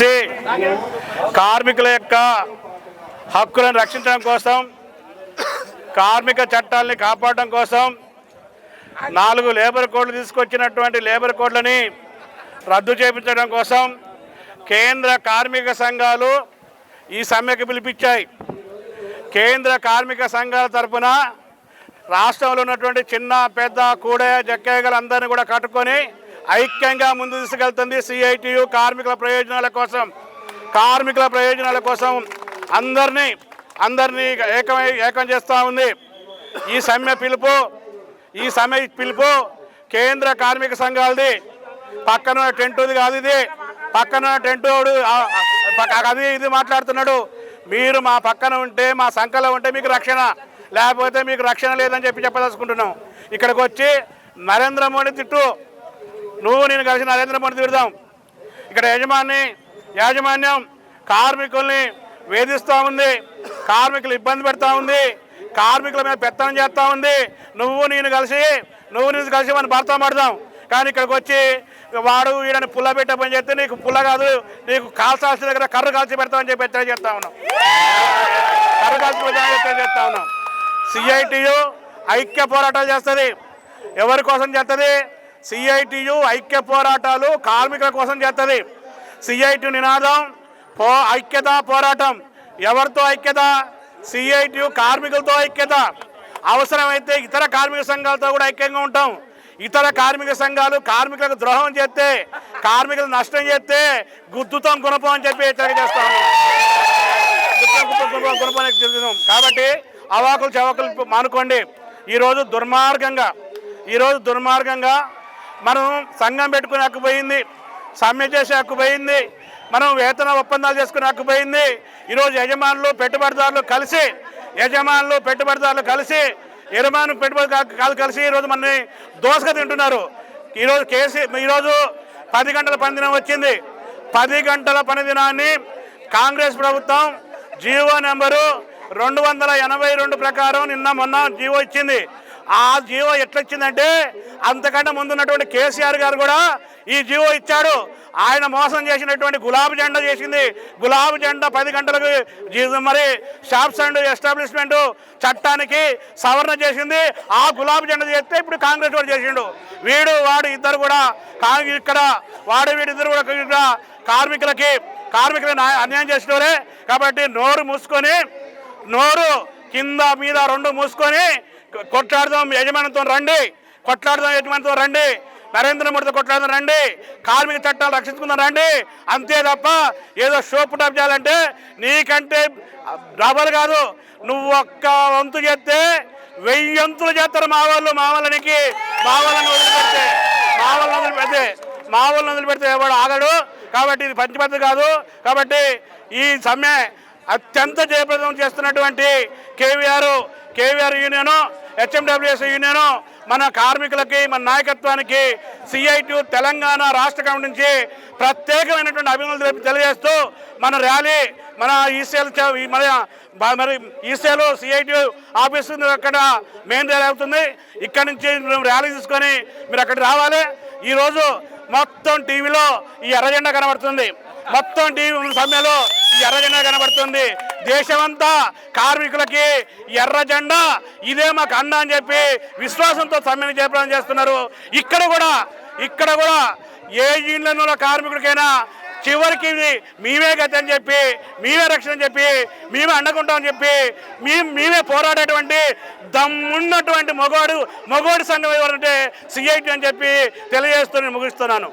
కలిసి కార్మికుల యొక్క హక్కులను రక్షించడం కోసం కార్మిక చట్టాలని కాపాడడం కోసం నాలుగు లేబర్ కోడ్లు తీసుకొచ్చినటువంటి లేబర్ కోడ్లని రద్దు చేయించడం కోసం కేంద్ర కార్మిక సంఘాలు ఈ సమ్మెకు పిలిపించాయి. కేంద్ర కార్మిక సంఘాల తరపున రాష్ట్రంలో ఉన్నటువంటి చిన్న పెద్ద కూడే జక్కయ్యలందరినీ కూడా కట్టుకొని ఐక్యంగా ముందు తీసుకెళ్తుంది సిఐటియు కార్మికుల ప్రయోజనాల కోసం. కార్మికుల ప్రయోజనాల కోసం అందరినీ అందరినీ ఏకమై ఏకం చేస్తూ ఉంది. ఈ సమ్మె పిలుపు ఈ సమ్మె పిలుపు కేంద్ర కార్మిక సంఘాలది. పక్కన టెంటుది కాదు ఇది. పక్కన టెంటు అది ఇది మాట్లాడుతున్నాడు. మీరు మా పక్కన ఉంటే మా సంఖలో ఉంటే మీకు రక్షణ. లేకపోతే మీకు రక్షణ లేదని చెప్పి చెప్పదలుచుకుంటున్నాం. ఇక్కడికి వచ్చి నరేంద్ర మోడీ తిట్టు. నువ్వు నేను కలిసి నరేంద్ర మోడీ తిడదాం. ఇక్కడ యజమాని యాజమాన్యం కార్మికుల్ని వేధిస్తూ ఉంది. కార్మికులు ఇబ్బంది పెడతా ఉంది. కార్మికుల మీద పెత్తనం చేస్తూ ఉంది. నువ్వు నేను కలిసి నువ్వు నేను కలిసి మనం భర్త పడదాం కానీ ఇక్కడికి వచ్చి వాడు వీడని పుల్ల పెట్టే పని చేస్తే నీకు పుల్ల కాదు. నీకు కాల్చాల్సిన దగ్గర కర్ర కాల్చి పెడతామని చెప్పి హెచ్చరిక చేస్తా ఉన్నాం. కర్ర కాల్చి పెడతామని హెచ్చరిక చేస్తా ఉన్నాం. సిఐటియు ఐక్య పోరాటాలు చేస్తుంది. ఎవరి కోసం చేస్తుంది? సిఐటియు ఐక్య పోరాటాలు కార్మికుల కోసం చేస్తుంది. సిఐటి నినాదం పో ఐక్యత పోరాటం. ఎవరితో ఐక్యత? సిఐటియు కార్మికులతో ఐక్యత. అవసరమైతే ఇతర కార్మిక సంఘాలతో కూడా ఐక్యంగా ఉంటాం. ఇతర కార్మిక సంఘాలు కార్మికులకు ద్రోహం చేస్తే కార్మికులకు నష్టం చేస్తే గుద్దుతాం గుణపం అని చెప్పి హెచ్చరిక చేస్తాము కాబట్టి అవాకులు చవాకులు మానుకోండి. ఈరోజు దుర్మార్గంగా ఈరోజు దుర్మార్గంగా మనం సంఘం పెట్టుకుని హక్కు పోయింది సమ్మె చేసే హక్కు పోయింది మనం వేతన ఒప్పందాలు చేసుకునే హక్కు పోయింది. ఈరోజు యజమానులు పెట్టుబడిదారులు కలిసి యజమానులు పెట్టుబడిదారులు కలిసి యజమాను పెట్టుబడిదారులు కలిసి ఈరోజు మనని దోసగా తింటున్నారు. ఈరోజు కేసీ ఈరోజు పది గంటల పని దినం వచ్చింది. పది గంటల పని దినాన్ని కాంగ్రెస్ ప్రభుత్వం జీవో నెంబరు రెండు వందల ఎనభై రెండు ప్రకారం నిన్న మొన్న జీవో ఇచ్చింది. ఆ జీవో ఎట్లొచ్చిందంటే అంతకంటే ముందున్నటువంటి కేసీఆర్ గారు కూడా ఈ జీవో ఇచ్చాడు. ఆయన మోసం చేసినటువంటి గులాబీ జెండా చేసింది. గులాబీ జెండా పది గంటలకు జీ- మరి షాప్స్ అండ్ ఎస్టాబ్లిష్మెంట్ చట్టానికి సవరణ చేసింది. ఆ గులాబీ జెండా చేస్తే ఇప్పుడు కాంగ్రెస్ వాడు చేసిండు. వీడు వాడు ఇద్దరు కూడా కాంగ్రెస్ ఇక్కడ వాడు వీడు ఇద్దరు కూడా కార్మికులకి కార్మికులను అన్యాయం చేసినవరే కాబట్టి నోరు మూసుకొని నోరు కింద మీద రెండు మూసుకొని కొట్లాడదాం యజమానితో రండి. కొట్లాడదాం యజమానితో రండి. నరేంద్ర మోడీతో కొట్లాడదాం రండి. కార్మిక చట్టాలు రక్షించుకుందాం రండి. అంతే తప్ప ఏదో షో పుటప్ చేయాలంటే నీకంటే డబల్ కాదు. నువ్వు ఒక్క వంతు చేస్తే వెయ్యంతులు చేస్తారు మా వాళ్ళు మా వాళ్ళనికి. మా వాళ్ళని వదిలిపెడితే మా వాళ్ళని వదిలిపెడితే మా వాళ్ళని వదిలిపెడితే ఎవడు ఆగడు. కాబట్టి ఇది పంచపద్ధతి కాదు. కాబట్టి ఈ సమ్మె అత్యంత జయప్రదం చేస్తున్నటువంటి KVR KVR union HMWS union మన కార్మికులకి మన నాయకత్వానికి సిఐటి తెలంగాణ రాష్ట్ర కమిటీ నుంచి ప్రత్యేకమైనటువంటి అభినందనలు తెలియజేస్తూ మన ర్యాలీ మన ఈసీఎల్ మన మరి ఈసీఎల్ సిఐటి ఆఫీస్ అక్కడ మెయిన్ ర్యాలీ అవుతుంది. ఇక్కడ నుంచి మేము ర్యాలీ తీసుకొని మీరు అక్కడికి రావాలి. ఈరోజు మొత్తం టీవీలో ఈ ఎర్రజెండా కనబడుతుంది. మొత్తం టీవీ సమయంలో ఈ ఎర్ర జెండా కనబడుతుంది. దేశమంతా కార్మికులకి ఎర్ర జెండా ఇదే మాకు అండ అని చెప్పి విశ్వాసంతో సమ్మెను చేపడం చేస్తున్నారు. ఇక్కడ కూడా ఇక్కడ కూడా ఏ ఇండ్లలో కార్మికుడికైనా చివరికి ఇది మేమే గతి అని చెప్పి మేమే రక్షణ అని చెప్పి మేమే అండకుంటామని చెప్పి మేము మేమే పోరాడేటువంటి దమ్మున్నటువంటి మగవాడు మగవాడి సంఘం ఎవరంటే సిఐటి అని చెప్పి తెలియజేస్తూ నేను ముగిస్తున్నాను.